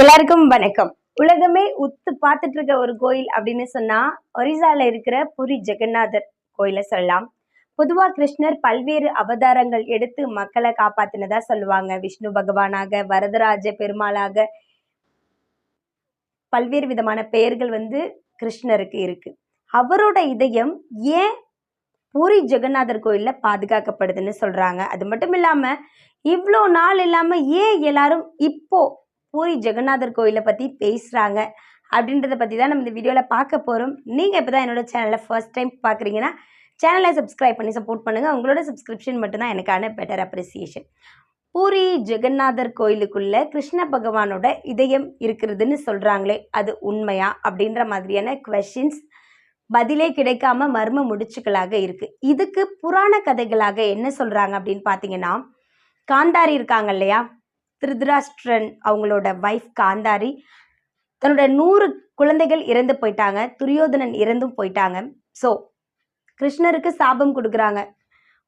எல்லாருக்கும் வணக்கம். உலகமே உத்து பார்த்துட்டு இருக்க ஒரு கோயில் அப்படின்னு சொன்னா ஒரிசால இருக்கிற புரி ஜெகநாதர் கோயிலை சொல்லலாம். பொதுவா கிருஷ்ணர் பல்வேறு அவதாரங்கள் எடுத்து மக்களை காப்பாத்தினதா சொல்லுவாங்க. விஷ்ணு பகவானாக வரதராஜ பெருமாளாக பல்வேறு விதமான பெயர்கள் வந்து கிருஷ்ணருக்கு இருக்கு. அவரோட இதயம் ஏன் பூரி ஜெகநாதர் கோயில்ல பாதுகாக்கப்படுதுன்னு சொல்றாங்க. அது மட்டும் இல்லாம இவ்வளோ நாள் இல்லாம ஏன் எல்லாரும் இப்போ பூரி ஜெகநாதர் கோயிலை பற்றி பேசுகிறாங்க அப்படின்றத பற்றி தான் நம்ம இந்த வீடியோவில் பார்க்க போகிறோம் நீங்கள் இப்போ தான் என்னோடய சேனலில் ஃபர்ஸ்ட் டைம் பார்க்குறீங்கன்னா சேனலை சப்ஸ்கிரைப் பண்ணி சப்போர்ட் பண்ணுங்கள் உங்களோட சப்ஸ்கிரிப்ஷன் மட்டும்தான் எனக்கான பெட்டர் அப்ரிசியேஷன் பூரி ஜெகநாதர் கோயிலுக்குள்ள கிருஷ்ண பகவானோட இதயம் இருக்கிறதுன்னு சொல்கிறாங்களே அது உண்மையா? அப்படின்ற மாதிரியான கொஷின்ஸ் பதிலே கிடைக்காம மர்ம முடிச்சுக்களாக இருக்குது இதுக்கு புராண கதைகளாக என்ன சொல்கிறாங்க அப்படின்னு பார்த்தீங்கன்னா காந்தாரி இருக்காங்க இல்லையா? திருதராஷ்டிரன் அவங்களோட வைஃப் காந்தாரி. தன்னோட நூறு குழந்தைகள் இறந்து போயிட்டாங்க. துரியோதனன் இறந்தும் போயிட்டாங்க. ஸோ கிருஷ்ணருக்கு சாபம் கொடுக்குறாங்க.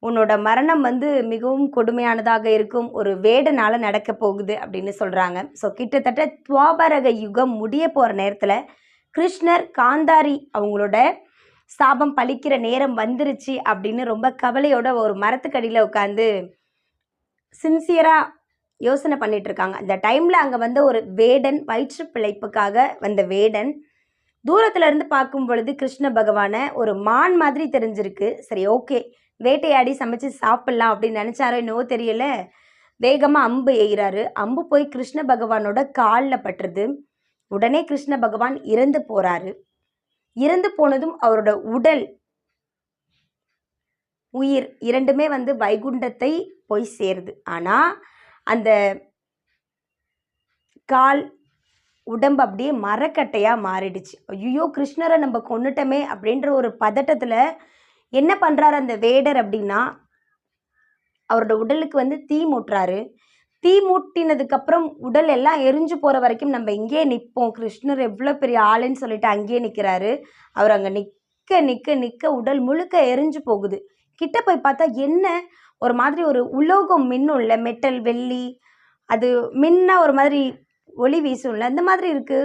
உன்னோட மரணம் வந்து மிகவும் கொடுமையானதாக இருக்கும். ஒரு வேடனால நடக்க போகுது அப்படின்னு சொல்றாங்க. ஸோ கிட்டத்தட்ட துவாபரக யுகம் முடிய போற நேரத்தில் கிருஷ்ணர் காந்தாரி அவங்களோட சாபம் பழிக்கிற நேரம் வந்துருச்சு அப்படின்னு ரொம்ப கவலையோட ஒரு மரத்துக்கடியில் உட்காந்து சின்சியரா யோசனை பண்ணிட்டு இருக்காங்க அந்த டைம்ல அங்க வந்து ஒரு வேடன் வயிற்று பிழைப்புக்காக வந்த வேடன் தூரத்துல இருந்து பார்க்கும் பொழுது கிருஷ்ண பகவானை ஒரு மான் மாதிரி தெரிஞ்சிருக்கு. சரி ஓகே வேட்டையாடி சமைச்சு சாப்பிடலாம் அப்படின்னு நினைச்சாரோ என்னவோ தெரியல. வேகமா அம்பு எய்கிறாரு அம்பு போய் கிருஷ்ண பகவானோட காலில் பட்டுருது. உடனே கிருஷ்ண பகவான் இறந்து போறாரு. இறந்து போனதும் அவரோட உடல் உயிர் இரண்டுமே வந்து வைகுண்டத்தை போய் சேருது. ஆனா அந்த கால் உடம்பு அப்படியே மரக்கட்டையாக மாறிடுச்சு. ஐயோ கிருஷ்ணரை நம்ம கொன்னுட்டோமே அப்படின்ற ஒரு பதட்டத்தில் என்ன பண்ணுறாரு அந்த வேடர் அப்படின்னா அவரோட உடலுக்கு வந்து தீ மூட்டுறாரு. தீ மூட்டினதுக்கப்புறம் உடல் எல்லாம் எரிஞ்சு போகிற வரைக்கும் நம்ம இங்கேயே நிற்போம் கிருஷ்ணர் எவ்வளோ பெரிய ஆளுன்னு சொல்லிட்டு அங்கேயே நிற்கிறாரு அவர் அங்கே நிற்க நிற்க நிற்க உடல் முழுக்க எரிஞ்சு போகுது. கிட்ட போய் பார்த்தா என்ன? ஒரு மாதிரி ஒரு உலோகம் மின்னும்ல மெட்டல் வெள்ளி அது மின்னா ஒரு மாதிரி ஒளி வீசும்ல அந்த மாதிரி இருக்கு.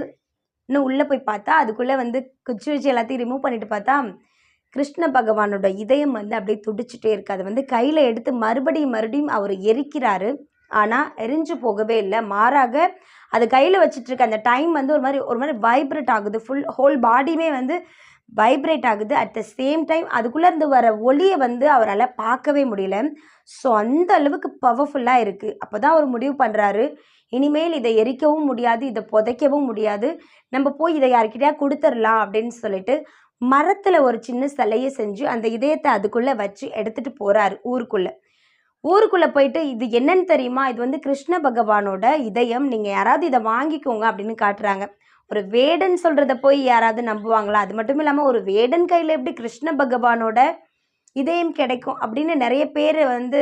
இன்னும் உள்ளே போய் பார்த்தா அதுக்குள்ளே வந்து குச்சி வச்சு எல்லாத்தையும் ரிமூவ் பண்ணிட்டு பார்த்தா கிருஷ்ண பகவானோட இதயம் வந்து அப்படியே துடிச்சிட்டே இருக்கு. அதை வந்து கையில் எடுத்து மறுபடியும் மறுபடியும் அவர் எரிக்கிறாரு. ஆனால் எரிஞ்சு போகவே இல்லை. மாறாக அது கையில் வச்சிட்டு இருக்க அந்த டைம் வந்து ஒரு மாதிரி ஒரு மாதிரி வைப்ரேட் ஆகுது. ஃபுல் ஹோல் பாடியுமே வந்து வைப்ரேட் ஆகுது. அட் த சேம் டைம் அதுக்குள்ளேருந்து வர ஒளியை வந்து அவரால் பார்க்கவே முடியல. ஸோ அந்த அளவுக்கு பவர்ஃபுல்லாக இருக்குது அப்போ தான் அவர் முடிவு பண்ணுறாரு இனிமேல் இதை எரிக்கவும் முடியாது இதை புதைக்கவும் முடியாது. நம்ம போய் இதை யார்கிட்டயா கொடுத்துடலாம் அப்படின்னு சொல்லிட்டு மரத்தில் ஒரு சின்ன சிலையை செஞ்சு அந்த இதயத்தை அதுக்குள்ளே வச்சு எடுத்துகிட்டு போகிறாரு ஊருக்குள்ளே. ஊருக்குள்ளே போயிட்டு இது என்னன்னு தெரியுமா? இது வந்து கிருஷ்ண பகவானோட இதயம். நீங்கள் யாராவது இதை வாங்கிக்கோங்க அப்படின்னு காட்டுறாங்க. ஒரு வேடன் சொல்கிறத போய் யாராவது நம்புவாங்களா? அது மட்டும் இல்லாமல் ஒரு வேடன் கையில் எப்படி கிருஷ்ண பகவானோட இதயம் கிடைக்கும் அப்படின்னு நிறைய பேர் வந்து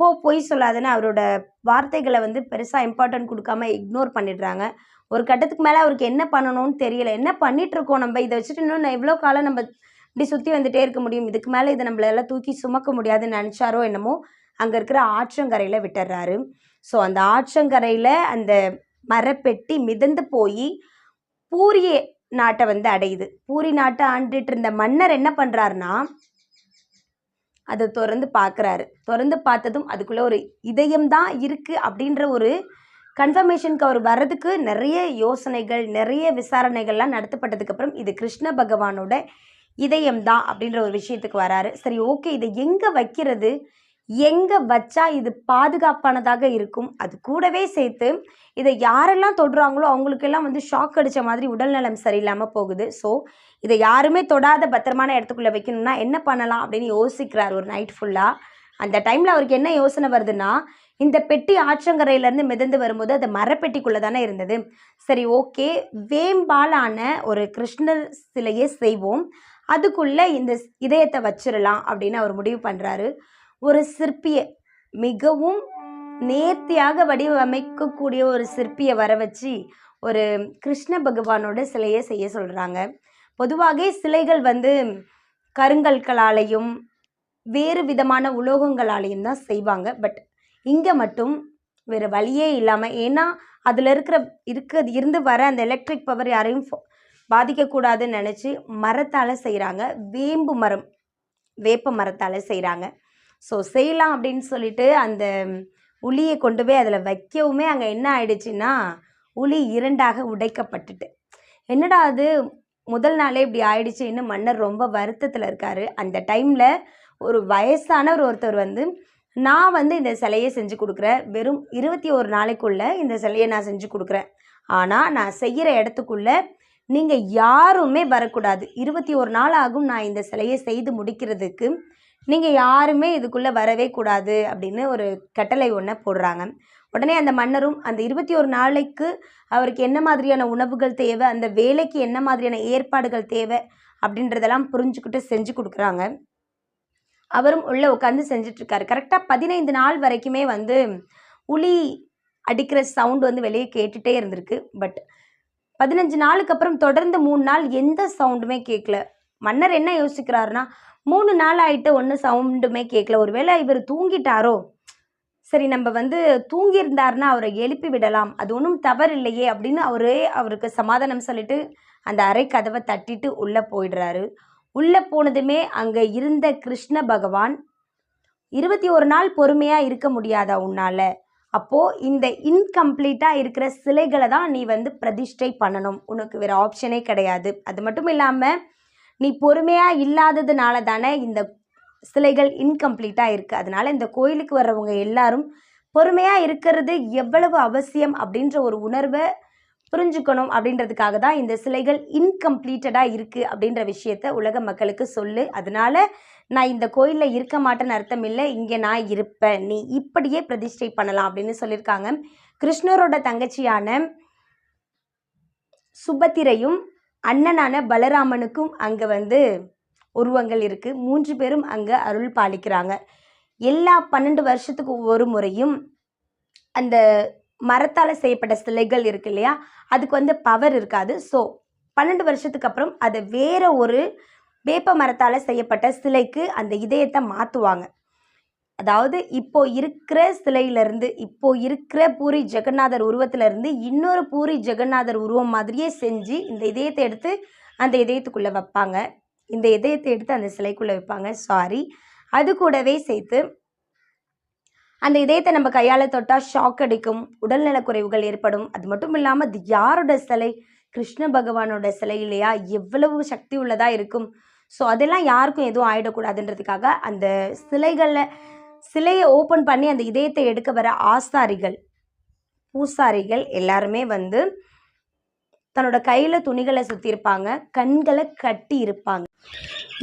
போ பொய் சொல்லாதுன்னு அவரோட வார்த்தைகளை வந்து பெருசாக இம்பார்ட்டன்ட் கொடுக்காம இக்னோர் பண்ணிடுறாங்க. ஒரு கட்டத்துக்கு மேலே அவருக்கு என்ன பண்ணணும்னு தெரியல. என்ன பண்ணிகிட்ருக்கோம் நம்ம? இதை வச்சுட்டு இன்னும் எவ்வளோ காலம் நம்ம இப்படி சுற்றி வந்துட்டே இருக்க முடியும். இதுக்கு மேலே இதை நம்மளால தூக்கி சுமக்க முடியாதுன்னு நினச்சாரோ என்னமோ அங்கே இருக்கிற ஆற்றங்கரையில் விட்டுறாரு. ஸோ அந்த ஆற்றங்கரையில் அந்த மரப்பெட்டி மிதந்து போய் பூரிய நாட்டை வந்து அடையுது. பூரி நாட்டை ஆண்டுட்டு இருந்த மன்னர் என்ன பண்ணுறாருன்னா அதை திறந்து பார்க்குறாரு. திறந்து பார்த்ததும் அதுக்குள்ளே ஒரு இதயம் தான் இருக்குது அப்படின்ற ஒரு கன்ஃபர்மேஷனுக்கு அவர் வர்றதுக்கு நிறைய யோசனைகள் நிறைய விசாரணைகள்லாம் நடத்தப்பட்டதுக்கப்புறம் இது கிருஷ்ண பகவானோட இதயம் தான் அப்படின்ற ஒரு விஷயத்துக்கு வராரு. சரி ஓகே இதை எங்கே வைக்கிறது? எங்கே வச்சா இது பாதுகாப்பானதாக இருக்கும்? அது கூடவே சேர்த்து இதை யாரெல்லாம் தொடுறாங்களோ அவங்களுக்கெல்லாம் வந்து ஷாக் அடித்த மாதிரி உடல்நலம் சரியில்லாமல் போகுது. ஸோ இதை யாருமே தொடாத பத்திரமான இடத்துக்குள்ளே வைக்கணும்னா என்ன பண்ணலாம் அப்படின்னு யோசிக்கிறார் ஒரு நைட் ஃபுல்லாக அந்த டைமில் அவருக்கு என்ன யோசனை வருதுன்னா இந்த பெட்டி ஆற்றங்கரையிலேருந்து மிதந்து வரும்போது அது மரப்பெட்டிக்குள்ளே தானே இருந்தது. சரி ஓகே வேம்பாலான ஒரு கிருஷ்ணர் சிலையை செய்வோம். அதுக்குள்ளே இந்த இதயத்தை வச்சிடலாம் அப்படின்னு அவர் முடிவு பண்ணுறாரு ஒரு சிற்பியை மிகவும் நேர்த்தியாக வடிவமைக்கக்கூடிய ஒரு சிற்பியை வர வச்சு ஒரு கிருஷ்ண பகவானோட சிலையை செய்ய சொல்கிறாங்க பொதுவாக சிலைகள் வந்து கருங்கற்களாலையும் வேறு விதமான உலோகங்களாலையும் தான் செய்வாங்க. பட் இங்கே மட்டும் வேறு வழியே இல்லாமல் ஏன்னா அதில் இருக்கிற இருக்க இருந்து வர அந்த எலக்ட்ரிக் பவர் யாரையும் ஃபோ- பாதிக்கக்கூடாதுன்னு நினச்சி மரத்தால் செய்கிறாங்க வேம்பு மரம் வேப்ப மரத்தால் செய்கிறாங்க ஸோ செய்யலாம் அப்படின்னு சொல்லிட்டு அந்த உளியை கொண்டு போய் அதில் வைக்கவுமே அங்கே என்ன ஆயிடுச்சுன்னா உளி இரண்டாக உடைக்கப்பட்டுட்டு. என்னடா அது? முதல் நாளே இப்படி ஆயிடுச்சுன்னு மன்னர் ரொம்ப வருத்தத்தில் இருக்காரு. அந்த டைமில் ஒரு வயசானவர் ஒருத்தர் வந்து நான் வந்து இந்த சிலையை செஞ்சு கொடுக்குறேன். வெறும் இருபத்தி ஒரு நாளைக்குள்ளே இந்த சிலையை நான் செஞ்சு கொடுக்குறேன். ஆனால் நான் செய்கிற இடத்துக்குள்ள நீங்கள் யாருமே வரக்கூடாது. இருபத்தி ஒரு நாள் ஆகும் நான் இந்த சிலையை செய்து முடிக்கிறதுக்கு. நீங்கள் யாருமே இதுக்குள்ளே வரவே கூடாது அப்படின்னு ஒரு கட்டளை ஒன்றை போடுறாங்க. உடனே அந்த மன்னரும் அந்த இருபத்தி ஒரு நாளைக்கு அவருக்கு என்ன மாதிரியான உணவுகள் தேவை அந்த வேலைக்கு என்ன மாதிரியான ஏற்பாடுகள் தேவை அப்படின்றதெல்லாம் புரிஞ்சுக்கிட்டு செஞ்சு கொடுக்குறாங்க. அவரும் உள்ளே உட்காந்து செஞ்சிட்ருக்காரு. கரெக்டாக பதினைந்து நாள் வரைக்குமே வந்து உளி அடிக்கிற சவுண்ட் வந்து வெளியே கேட்டுகிட்டே இருந்திருக்கு. பட் பதினஞ்சு நாளுக்கு அப்புறம் தொடர்ந்து மூணு நாள் எந்த சவுண்டுமே கேட்கல மன்னர் என்ன யோசிக்கிறாருன்னா மூணு நாள் ஆகிட்டு ஒன்றும் சவுண்டுமே கேட்கல ஒருவேளை இவர் தூங்கிட்டாரோ? சரி நம்ம வந்து தூங்கியிருந்தாருன்னா அவரை எழுப்பி விடலாம். அது ஒன்றும் தவறு இல்லையே அப்படின்னு அவரே அவருக்கு சமாதானம் சொல்லிட்டு அந்த அறை கதவை தட்டிட்டு உள்ளே போயிடுறாரு. உள்ளே போனதுமே அங்கே இருந்த கிருஷ்ண பகவான் இருபத்தி ஒரு நாள் பொறுமையாக இருக்க முடியாதா உன்னால்? அப்போது இந்த இன்கம்ப்ளீட்டாக இருக்கிற சிலைகளை தான் நீ வந்து பிரதிஷ்டை பண்ணணும். உனக்கு வேறு ஆப்ஷனே கிடையாது. அது மட்டும் இல்லாமல் நீ பொறுமையாக இல்லாததுனால தானே இந்த சிலைகள் இன்கம்ப்ளீட்டாக இருக்குது அதனால் இந்த கோயிலுக்கு வர்றவங்க எல்லாரும் பொறுமையாக இருக்கிறது எவ்வளவு அவசியம் அப்படின்ற ஒரு உணர்வை புரிஞ்சுக்கணும் அப்படின்றதுக்காக தான் இந்த சிலைகள் இன்கம்ப்ளீட்டடாக இருக்குது அப்படின்ற விஷயத்த உலக மக்களுக்கு சொல்லு. அதனால நான் இந்த கோயிலில் இருக்க மாட்டேன்னு அர்த்தம் இல்லை. இங்கே நான் இருப்பேன். நீ இப்படியே பிரதிஷ்டை பண்ணலாம் அப்படின்னு சொல்லியிருக்காங்க. கிருஷ்ணரோட தங்கச்சியான சுபத்திரையும் அண்ணனான பலராமனுக்கும் அங்கே வந்து உருவங்கள் இருக்குது மூன்று பேரும் அங்கே அருள் பாலிக்கிறாங்க. எல்லா பன்னெண்டு வருஷத்துக்கு ஒரு முறையும் அந்த மரத்தால் செய்யப்பட்ட சிலைகள் இருக்கு இல்லையா? அதுக்கு வந்து பவர் இருக்காது. ஸோ பன்னெண்டு வருஷத்துக்கு அப்புறம் அதை வேற ஒரு வேப்ப மரத்தால் செய்யப்பட்ட சிலைக்கு அந்த இதயத்தை மாற்றுவாங்க அதாவது இப்போ இருக்கிற சிலையிலேருந்து இப்போ இருக்கிற பூரி ஜெகநாதர் உருவத்திலேருந்து இன்னொரு பூரி ஜெகநாதர் உருவம் மாதிரியே செஞ்சு இந்த இதயத்தை எடுத்து அந்த இதயத்துக்குள்ளே வைப்பாங்க. இந்த இதயத்தை எடுத்து அந்த சிலைக்குள்ளே வைப்பாங்க. சாரி அது கூடவே சேர்த்து அந்த இதயத்தை நம்ம கையால் தொட்டால் ஷாக் அடிக்கும் உடல்நலக் குறைவுகள் ஏற்படும். அது மட்டும் இல்லாமல் அது யாரோட சிலை? கிருஷ்ண பகவானோட சிலை இல்லையா? எவ்வளவு சக்தி உள்ளதாக இருக்கும்? ஸோ அதெல்லாம் யாருக்கும் எதுவும் ஆயிடக்கூடாதுன்றதுக்காக அந்த சிலைகளில் சிலையை ஓப்பன் பண்ணி அந்த இதயத்தை எடுக்க வர ஆசாரிகள் பூசாரிகள் எல்லாருமே வந்து தன்னோட கையில் துணிகளை சுற்றியிருப்பாங்க கண்களை கட்டி இருப்பாங்க.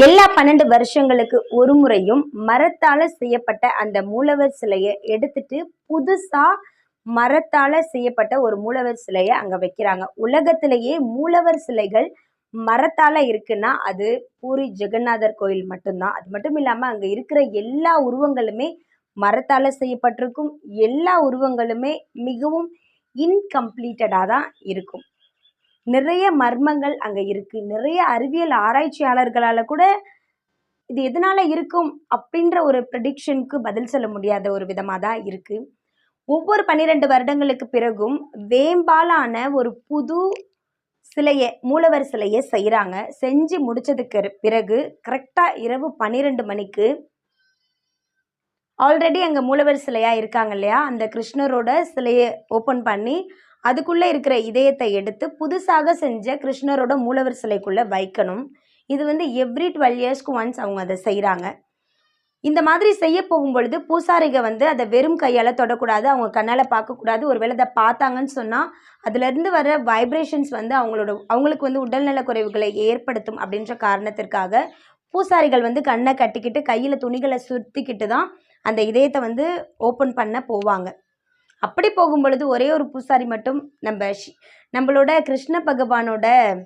எல்லா பன்னெண்டு வருஷங்களுக்கு ஒரு முறையும் மரத்தால் செய்யப்பட்ட அந்த மூலவர் சிலையை எடுத்துட்டு புதுசாக மரத்தால் செய்யப்பட்ட ஒரு மூலவர் சிலையை அங்கே வைக்கிறாங்க. உலகத்திலேயே மூலவர் சிலைகள் மரத்தால் இருக்குன்னா அது பூரி ஜெகநாதர் கோயில் மட்டும்தான். அது மட்டும் இல்லாமல் அங்கே இருக்கிற எல்லா உருவங்களுமே மரத்தால் செய்யப்பட்டிருக்கும். எல்லா உருவங்களுமே மிகவும் இன்கம்ப்ளீட்டடாக தான் இருக்கும். நிறைய மர்மங்கள் அங்கே இருக்குது நிறைய அறிவியல் ஆராய்ச்சியாளர்களால் கூட இது எதனால் இருக்கும் அப்படின்ற ஒரு ப்ரெடிக்ஷனுக்கு பதில் சொல்ல முடியாத ஒரு விதமாக தான் இருக்குது ஒவ்வொரு பன்னிரெண்டு வருடங்களுக்கு பிறகும் வேம்பாலான ஒரு புது சிலையை மூலவர் சிலையை செய்கிறாங்க செஞ்சு முடிச்சதுக்கு பிறகு கரெக்டாக இரவு பன்னிரெண்டு மணிக்கு ஆல்ரெடி அங்கே மூலவர் சிலையாக இருக்காங்க இல்லையா? அந்த கிருஷ்ணரோட சிலையை ஓப்பன் பண்ணி அதுக்குள்ளே இருக்கிற இதயத்தை எடுத்து புதுசாக செஞ்ச கிருஷ்ணரோட மூலவர் சிலைக்குள்ளே வைக்கணும். இது வந்து எவ்ரி டுவெல் இயர்ஸ்க்கு ஒன்ஸ் அவங்க அதை செய்கிறாங்க இந்த மாதிரி செய்ய போகும் பொழுது பூசாரிக வந்து அதை வெறும் கையால் தொடக்கூடாது அவங்க கண்ணால் பார்க்கக்கூடாது. ஒருவேளை அதை பார்த்தாங்கன்னு சொன்னால் அதுலேருந்து வர வைப்ரேஷன்ஸ் வந்து அவங்களோட அவங்களுக்கு வந்து உடல்நல குறைவுகளை ஏற்படுத்தும் அப்படின்ற காரணத்திற்காக பூசாரிகள் வந்து கண்ணை கட்டிக்கிட்டு கையில் துணிகளை சுற்றிக்கிட்டு தான் அந்த இதயத்தை வந்து ஓப்பன் பண்ண போவாங்க. அப்படி போகும் பொழுது ஒரே ஒரு பூசாரி மட்டும் நம்ம ஷி- நம்மளோட கிருஷ்ண பகவானோட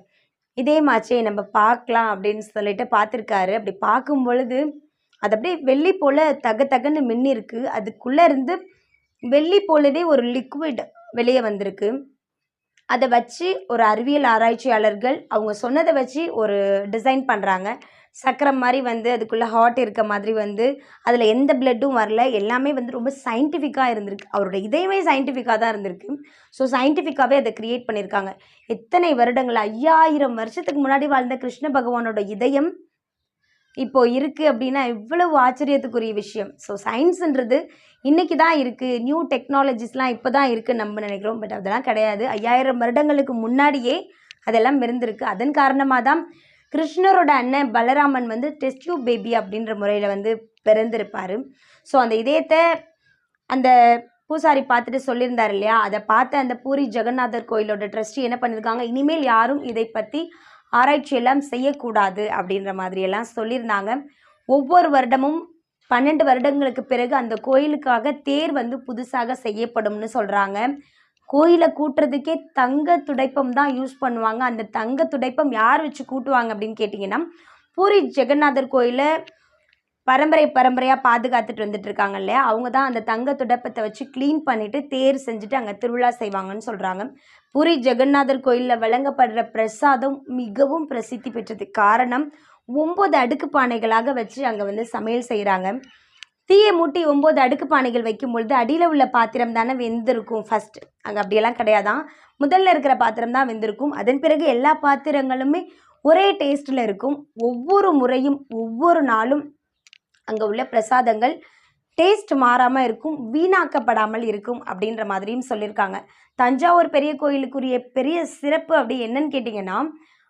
இதயமாச்சே நம்ம பார்க்கலாம் அப்படின்னு சொல்லிட்டு பார்த்துருக்காரு. அப்படி பார்க்கும் பொழுது அது அப்படியே வெள்ளி போல் தக தகன்னு மின்னி இருக்குது அதுக்குள்ளே இருந்து வெள்ளி போலவே ஒரு லிக்விட் வெளியே வந்திருக்கு. அதை வச்சு ஒரு அறிவியல் ஆராய்ச்சியாளர்கள் அவங்க சொன்னதை வச்சு ஒரு டிசைன் பண்ணுறாங்க சக்கரம் மாதிரி வந்து அதுக்குள்ளே ஹார்ட் இருக்க மாதிரி வந்து அதில் எந்த பிளட்டும் வரல. எல்லாமே வந்து ரொம்ப சயின்டிஃபிக்காக இருந்திருக்கு. அவரோட இதயமே சயின்டிஃபிக்காக தான் இருந்திருக்கு. ஸோ சயின்டிஃபிக்காகவே அதை க்ரியேட் பண்ணியிருக்காங்க. எத்தனை வருடங்கள்? ஐயாயிரம் வருஷத்துக்கு முன்னாடி வாழ்ந்த கிருஷ்ண பகவானோட இதயம் இப்போ இருக்குது அப்படின்னா எவ்வளவு ஆச்சரியத்துக்குரிய விஷயம். ஸோ சயின்ஸுன்றது இன்றைக்கி தான் இருக்குது நியூ டெக்னாலஜிஸ்லாம் இப்போ தான் இருக்குன்னு நம்ம நினைக்கிறோம். பட் அதெல்லாம் கிடையாது. ஐயாயிரம் வருடங்களுக்கு முன்னாடியே அதெல்லாம் இருந்திருக்கு. அதன் காரணமாக தான் கிருஷ்ணரோட அண்ணன் பலராமன் வந்து டெஸ்ட் பேபி அப்படின்ற முறையில் வந்து பிறந்திருப்பார். ஸோ அந்த இதயத்தை அந்த பூசாரி பார்த்துட்டு சொல்லியிருந்தார் இல்லையா? அதை பார்த்த அந்த பூரி ஜெகநாதர் கோயிலோட ட்ரஸ்டி என்ன பண்ணியிருக்காங்க? இனிமேல் யாரும் இதை பற்றி ஆராய்ச்சி எல்லாம் செய்யக்கூடாது அப்படின்ற மாதிரியெல்லாம் சொல்லியிருந்தாங்க. ஒவ்வொரு வருடமும் பன்னெண்டு வருடங்களுக்கு பிறகு அந்த கோயிலுக்காக தேர் வந்து புதுசாக செய்யப்படும்னு சொல்கிறாங்க கோயிலை கூட்டுறதுக்கே தங்க துடைப்பம் தான் யூஸ் பண்ணுவாங்க. அந்த தங்க துடைப்பம் யார் வச்சு கூட்டுவாங்க அப்படின்னு கேட்டிங்கன்னா பூரி ஜெகநாதர் கோயிலை பரம்பரை பரம்பரையாக பாதுகாத்துட்டு வந்துட்டு இருக்காங்க இல்லையா? அவங்க தான் அந்த தங்க துடப்பத்தை வச்சு க்ளீன் பண்ணிட்டு தேர் செஞ்சுட்டு அங்கே திருவிழா செய்வாங்கன்னு சொல்கிறாங்க பூரி ஜெகநாதர் கோயிலில் வழங்கப்படுற பிரசாதம் மிகவும் பிரசித்தி பெற்றது. காரணம் ஒம்பது அடுக்கு பானைகளாக வச்சு அங்கே வந்து சமையல் செய்கிறாங்க தீயை மூட்டி ஒம்பது அடுக்கு பானைகள் வைக்கும் பொழுது அடியில் உள்ள பாத்திரம் தானே வெந்திருக்கும். ஃபஸ்ட் அங்கே அப்படியெல்லாம் கிடையாதான். முதல்ல இருக்கிற பாத்திரம் தான் வெந்திருக்கும். அதன் பிறகு எல்லா பாத்திரங்களுமே ஒரே டேஸ்ட்டில் இருக்கும். ஒவ்வொரு முறையும் ஒவ்வொரு நாளும் அங்கே உள்ள பிரசாதங்கள் டேஸ்ட் மாறாமல் இருக்கும் வீணாக்கப்படாமல் இருக்கும் அப்படின்ற மாதிரியும் சொல்லியிருக்காங்க தஞ்சாவூர் பெரிய கோயிலுக்குரிய பெரிய சிறப்பு அப்படி என்னன்னு கேட்டிங்கன்னா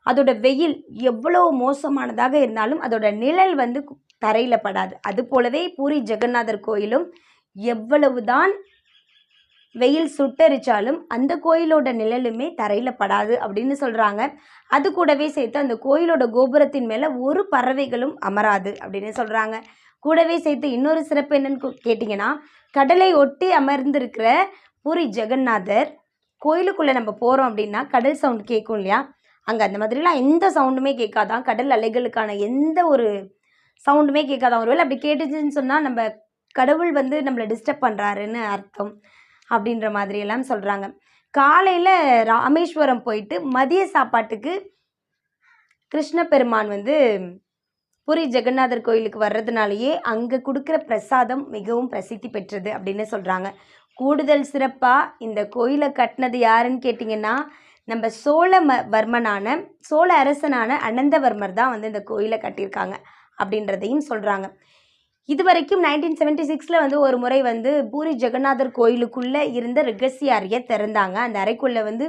அதோட வெயில் எவ்வளோ மோசமானதாக இருந்தாலும் அதோட நிழல் வந்து தரையில் படாது. அது போலவே பூரி ஜெகநாதர் கோயிலும் எவ்வளவுதான் வெயில் சுட்டரிச்சாலும் அந்த கோயிலோட நிழலுமே தரையில் படாது அப்படின்னு சொல்கிறாங்க அது கூடவே சேர்த்து அந்த கோயிலோட கோபுரத்தின் மேலே ஒரு பறவைகளும் அமராது அப்படின்னு சொல்கிறாங்க கூடவே சேர்த்து இன்னொரு சிறப்பு என்னன்னு கேட்டிங்கன்னா கடலை ஒட்டி அமர்ந்திருக்கிற பூரி ஜெகநாதர் கோயிலுக்குள்ளே நம்ம போகிறோம் அப்படின்னா கடல் சவுண்ட் கேட்கும் இல்லையா? அங்கே அந்த மாதிரிலாம் எந்த சவுண்டுமே கேட்காதான் கடல் அலைகளுக்கான எந்த ஒரு சவுண்டுமே கேட்காதான். ஒருவேளை அப்படி கேட்டுச்சுன்னு சொன்னால் நம்ம கடவுள் வந்து நம்மளை டிஸ்டர்ப் பண்ணுறாருன்னு அர்த்தம் அப்படின்ற மாதிரியெல்லாம் சொல்கிறாங்க காலையில் ராமேஸ்வரம் போயிட்டு மதிய சாப்பாட்டுக்கு கிருஷ்ண பெருமான் வந்து பூரி ஜெகநாதர் கோயிலுக்கு வர்றதுனாலயே அங்கே கொடுக்குற பிரசாதம் மிகவும் பிரசித்தி பெற்றது அப்படின்னு சொல்கிறாங்க கூடுதல் சிறப்பாக இந்த கோயிலை கட்டினது யாருன்னு கேட்டிங்கன்னா நம்ம சோழ ம வர்மனான சோழ அரசனான அனந்தவர்மர் தான் வந்து இந்த கோயிலை கட்டியிருக்காங்க அப்படின்றதையும் சொல்கிறாங்க இது வரைக்கும் நைன்டீன் செவன்ட்டி சிக்ஸில் வந்து ஒரு முறை வந்து பூரி ஜெகநாதர் கோயிலுக்குள்ளே இருந்த ரகசிய அறையை திறந்தாங்க. அந்த அறைக்குள்ளே வந்து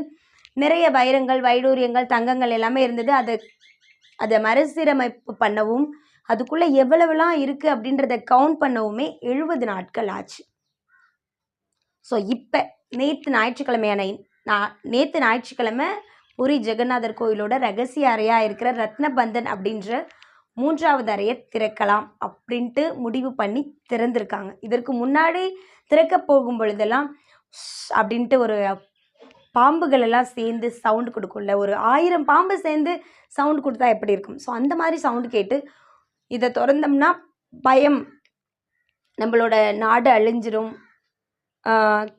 நிறைய வைரங்கள் வைடூரியங்கள் தங்கங்கள் எல்லாமே இருந்தது. அதை அதை மறுசீரமைப்பு பண்ணவும் அதுக்குள்ளே எவ்வளவுலாம் இருக்குது அப்படின்றத கவுண்ட் பண்ணவுமே எழுபது நாட்கள் ஆச்சு. ஸோ இப்போ நேற்று ஞாயிற்றுக்கிழமையான நான் நேற்று ஞாயிற்றுக்கிழமை பூரி ஜெகநாதர் கோயிலோட ரகசிய அறையாக இருக்கிற ரத்னபந்தன் அப்படின்ற மூன்றாவது அறையை திறக்கலாம் அப்படின்ட்டு முடிவு பண்ணி திறந்திருக்காங்க. இதற்கு முன்னாடி திறக்க போகும் பொழுதெல்லாம் அப்படின்ட்டு ஒரு பாம்புகள் எல்லாம் சேர்ந்து சவுண்டு கொடுக்கும்ல. ஒரு ஆயிரம் பாம்பு சேர்ந்து சவுண்டு கொடுத்தா எப்படி இருக்கும்? ஸோ அந்த மாதிரி சவுண்டு கேட்டு இதை திறந்தோம்னா பயம் நம்மளோட நாடு அழிஞ்சிரும்.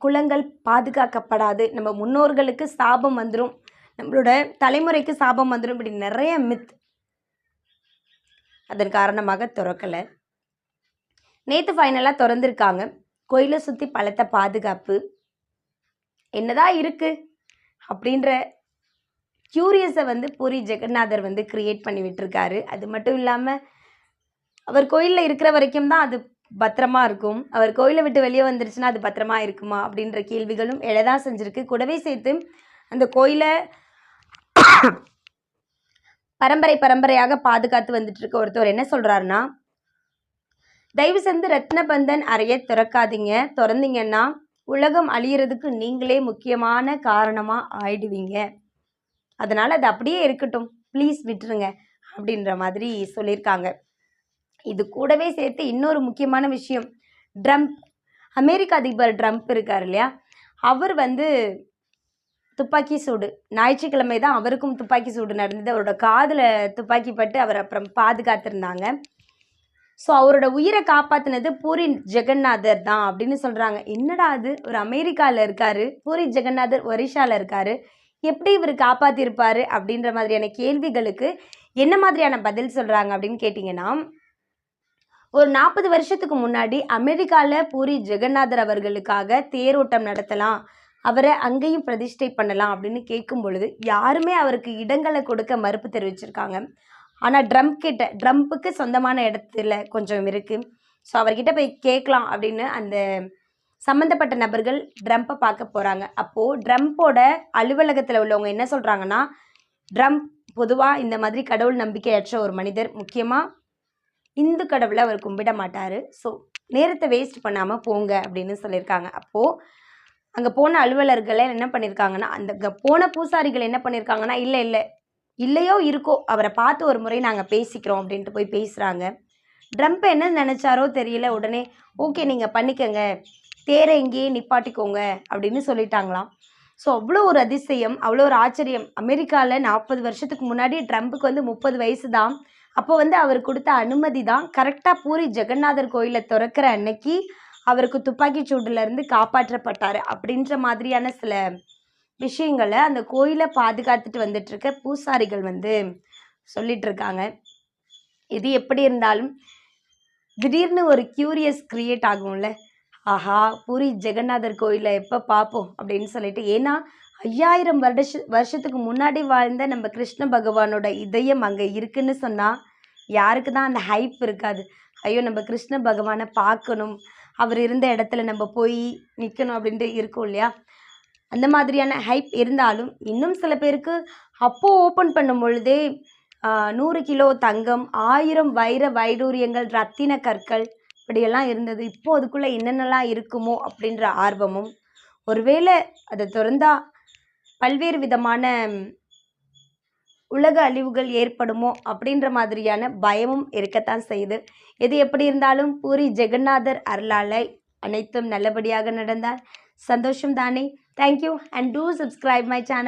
குளங்கள் பாதுகாக்கப்படாது. நம்ம முன்னோர்களுக்கு சாபம் வந்துடும் நம்மளோட தலைமுறைக்கு சாபம் வந்துடும் இப்படி நிறைய மித் அதன் காரணமாக திறக்கலை. நேற்று ஃபைனலாக திறந்துருக்காங்க. கோயிலை சுற்றி பலத்த பாதுகாப்பு. என்னதான் இருக்கு? அப்படின்ற க்யூரியஸை வந்து பூரி ஜெகநாதர் வந்து கிரியேட் பண்ணி விட்டுருக்காரு. அது மட்டும் இல்லாமல் அவர் கோயிலில் இருக்கிற வரைக்கும் தான் அது பத்திரமா இருக்கும். அவர் கோயிலை விட்டு வெளியே வந்துருச்சுன்னா அது பத்திரமா இருக்குமா? அப்படின்ற கேள்விகளும் எழதான் செஞ்சிருக்கு. கூடவே சேர்த்து அந்த கோயிலை பரம்பரை பரம்பரையாக பாதுகாத்து வந்துட்டு இருக்க ஒருத்தர் என்ன சொல்கிறாருன்னா தயவு செஞ்சு ரத்னபந்தன் அறையை திறக்காதீங்க. திறந்தீங்கன்னா உலகம் அழியறதுக்கு நீங்களே முக்கியமான காரணமாக ஆயிடுவீங்க. அதனால் அது அப்படியே இருக்கட்டும். ப்ளீஸ் விட்டுருங்க அப்படின்ற மாதிரி சொல்லியிருக்காங்க. இது கூடவே சேர்த்து இன்னொரு முக்கியமான விஷயம். ட்ரம்ப் அமெரிக்க அதிபர் ட்ரம்ப் இருக்கார் இல்லையா? அவர் வந்து துப்பாக்கி சூடு ஞாயிற்றுக்கிழமை தான் அவருக்கும் துப்பாக்கி சூடு நடந்தது. அவரோட காதில் துப்பாக்கி பட்டு அவர் அப்புறம் பாதுகாத்திருந்தாங்க. ஸோ அவரோட உயிரை காப்பாற்றினது பூரி ஜெகநாதர் தான் அப்படின்னு சொல்கிறாங்க என்னடா அது? ஒரு அமெரிக்காவில் இருக்காரு. பூரி ஜெகநாதர் ஒரிஷாவில் இருக்காரு. எப்படி இவர் காப்பாற்றிருப்பாரு அப்படின்ற மாதிரியான கேள்விகளுக்கு என்ன மாதிரியான பதில் சொல்கிறாங்க அப்படின்னு கேட்டிங்கன்னா ஒரு நாற்பது வருஷத்துக்கு முன்னாடி அமெரிக்காவில் பூரி ஜெகநாதர் அவர்களுக்காக தேரோட்டம் நடத்தலாம். அவரை அங்கேயும் பிரதிஷ்டை பண்ணலாம் அப்படின்னு கேட்கும் பொழுது யாருமே அவருக்கு இடங்களை கொடுக்க மறுப்பு தெரிவிச்சிருக்காங்க. ஆனால் ட்ரம்ப் கிட்ட ட்ரம்ப்புக்கு சொந்தமான இடத்துல கொஞ்சம் இருக்குது ஸோ அவர்கிட்ட போய் கேட்கலாம் அப்படின்னு அந்த சம்மந்தப்பட்ட நபர்கள் ட்ரம்ப்பை பார்க்க போகிறாங்க அப்போது ட்ரம்ப்போட அலுவலகத்தில் உள்ளவங்க என்ன சொல்கிறாங்கன்னா ட்ரம்ப் பொதுவாக இந்த மாதிரி கடவுள் நம்பிக்கையற்ற ஒரு மனிதர் முக்கியமாக இந்து கடவுளை அவர் கும்பிட மாட்டார். ஸோ நேரத்தை வேஸ்ட் பண்ணாமல் போங்க அப்படின்னு சொல்லியிருக்காங்க. அப்போது அங்கே போன அலுவலர்களை என்ன பண்ணியிருக்காங்கன்னா அந்த போன பூசாரிகள் என்ன பண்ணியிருக்காங்கன்னா இல்லை இல்லை இல்லையோ இருக்கோ அவரை பார்த்து ஒரு முறை நாங்கள் பேசிக்கிறோம் அப்படின்ட்டு போய் பேசுகிறாங்க ட்ரம்ப் என்ன நினச்சாரோ தெரியல. உடனே ஓகே நீங்கள் பண்ணிக்கங்க. தேரை இங்கேயே நிப்பாட்டிக்கோங்க அப்படின்னு சொல்லிட்டாங்களாம். ஸோ அவ்வளோ ஒரு அதிசயம் அவ்வளோ ஒரு ஆச்சரியம். அமெரிக்காவில் நாற்பது வருஷத்துக்கு முன்னாடி ட்ரம்ப்புக்கு வந்து முப்பது வயசு தான். அப்போ வந்து அவர் கொடுத்த அனுமதி தான் கரெக்டாக பூரி ஜெகநாதர் கோயிலை திறக்கிற அன்னைக்கு அவருக்கு துப்பாக்கி சூடுலேருந்து காப்பாற்றப்பட்டார் அப்படின்ற மாதிரியான சில விஷயங்களை அந்த கோயிலை பாதுகாத்துட்டு வந்துட்டுருக்க பூசாரிகள் வந்து சொல்லிட்டு இருக்காங்க இது எப்படி இருந்தாலும் திடீர்னு ஒரு கியூரியஸ் கிரியேட் ஆகும்ல. ஆஹா பூரி ஜெகநாதர் கோயிலை எப்போ பார்ப்போம் அப்படின்னு சொல்லிட்டு. ஏன்னா ஐயாயிரம் வருஷ வருஷத்துக்கு முன்னாடி வாழ்ந்த நம்ம கிருஷ்ண பகவானோட இதயம் அங்கே இருக்குன்னு சொன்னால் யாருக்கு தான் அந்த ஹைப் இருக்காது. ஐயோ நம்ம கிருஷ்ண பகவானை பார்க்கணும் அவர் இருந்த இடத்துல நம்ம போய் நிற்கணும் அப்படின்ட்டு இருக்கும் இல்லையா? அந்த மாதிரியான ஹைப் இருந்தாலும் இன்னும் சில பேருக்கு அப்போது ஓப்பன் பண்ணும் பொழுதே நூறு கிலோ தங்கம் ஆயிரம் வைர வைடூரியங்கள் ரத்தின கற்கள் இப்படியெல்லாம் இருந்தது. இப்போ அதுக்குள்ளே என்னென்னலாம் இருக்குமோ அப்படின்ற ஆர்வமும் ஒருவேளை அதை திறந்தால் பல்வேறு விதமான உலக அழிவுகள் ஏற்படுமோ அப்படின்ற மாதிரியான பயமும் இருக்கத்தான் செய்யுது. எது எப்படி இருந்தாலும் பூரி ஜெகநாதர் அருளாலை அனைத்தும் நல்லபடியாக நடந்தால் சந்தோஷம் தானே? Thank you and do subscribe my channel